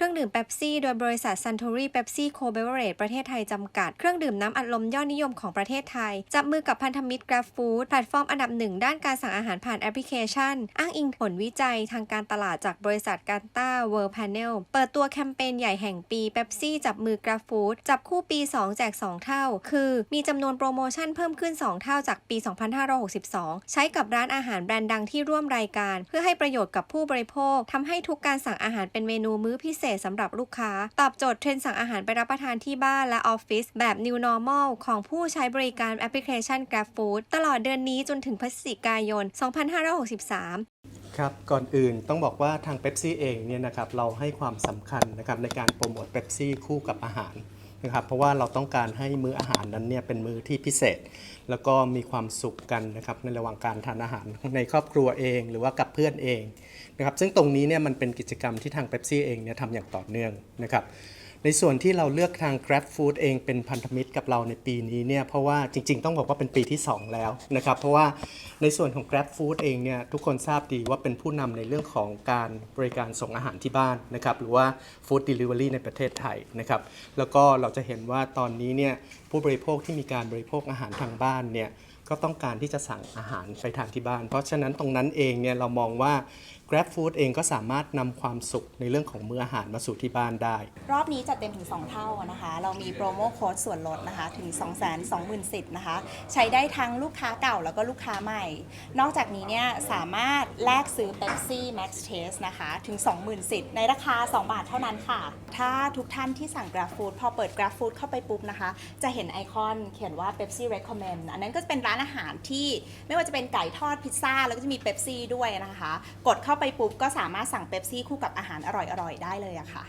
ครื่องดื่มเป๊ปซี่โดยบริษัท Suntory Pepsi Co Beverage ประเทศไทยจำกัด เครื่องดื่มน้ำอัดลมยอดนิยมของประเทศไทย จับมือกับพันธมิตร Grab Food แพลตฟอร์มอันดับหนึ่งด้านการสั่งอาหารผ่านแอปพลิเคชัน อ้างอิงผลวิจัยทางการตลาดจากบริษัทการตา World Panel เปิดตัวแคมเปญใหญ่แห่งปีเ e ปซี่จับมือ Grab Food จับคู่ปี 2 แจก 2 เท่า คือมีจำนวนโปรโมชั่นเพิ่มขึ้น 2 เท่าจากปี 2562 ใช้กับร้านอาหารแบรนด์ดังที่ร่วมรายการ เพื่อให้ประโยชน์กับผู้บริโภคทำให้ทุกการสั่งอาหารเป็นเมนูมื้อพิเศษสำหรับลูกค้า ตอบโจทย์เทรนด์สั่งอาหารไปรับประทานที่บ้านและออฟฟิศแบบ New Normal ของผู้ใช้บริการแอปพลิเคชัน Grab Food ตลอดเดือนนี้จนถึงพฤศจิกายน 2563ครับก่อนอื่นต้องบอกว่าทางเ e ปซี่เองเนี่ยนะครับเราให้ความสำคัญนะครับในการโปรโมทเ e ปซี่คู่กับอาหาร นะครับเพราะว่าเราต้องการให้มื้ออาหารนั้นเนี่ยเป็นมื้อที่พิเศษ แล้วก็มีความสุขกันนะครับในระหว่างการทานอาหารในครอบครัวเอง หรือว่ากับเพื่อนเองนะครับซึ่งตรงนี้เนี่ยมันเป็นกิจกรรมที่ทางเ e ปซี่เองเนี่ยทำอย่างต่อเนื่องนะครับ ในส่วนที่เราเลือกทาง Grab Food เองเป็นพันธมิตรกับเราในปีนี้เนี่ยเพราะว่าจริง ๆ ต้องบอกว่าเป็นปีที่ 2 แล้วนะครับ เพราะว่าในส่วนของ Grab Food เองเนี่ยทุกคนทราบดีว่าเป็นผู้นำในเรื่องของการบริการส่งอาหารที่บ้านนะครับหรือว่า Food Delivery ในประเทศไทยนะครับแล้วก็เราจะเห็นว่าตอนนี้เนี่ยผู้บริโภคที่มีการบริโภคอาหารทางบ้านเนี่ยก็ต้องการที่จะสั่งอาหารไปทานที่บ้าน เพราะฉะนั้นตรงนั้นเองเนี่ยเรามองว่า Grab Food เองก็สามารถนำความสุขในเรื่องของมื้ออาหารมาสู่ที่บ้านได้ รอบนี้จัดเต็มถึง 2 เท่านะคะ เรามีโปรโมโค้ดส่วนลดนะคะ ถึง 2 2 0 0 0 0สิทธิ์นะคะ ใช้ได้ทั้งลูกค้าเก่าแล้วก็ลูกค้าใหม่ นอกจากนี้เนี่ยสามารถแลกซื้อ Pepsi Max Taste นะคะ ถึง 20,000สิทธิ์ในราคา 2 บาทเท่านั้นค่ะ ถ้าทุกท่านที่สั่ง Grab Food พอเปิด Grab Food เข้าไปปุ๊บนะคะ จะเห็นไอคอนเขียนว่า Pepsi Recommend อันนั้นก็จะเป็นร้านอาหารที่ไม่ว่าจะเป็นไก่ทอดพิซซ่าแล้วก็จะมี Pepsi ด้วยนะคะ กดเข้าไปปุ๊บก็สามารถสั่งเป๊ปซี่คู่กับอาหารอร่อยๆได้เลยอะค่ะ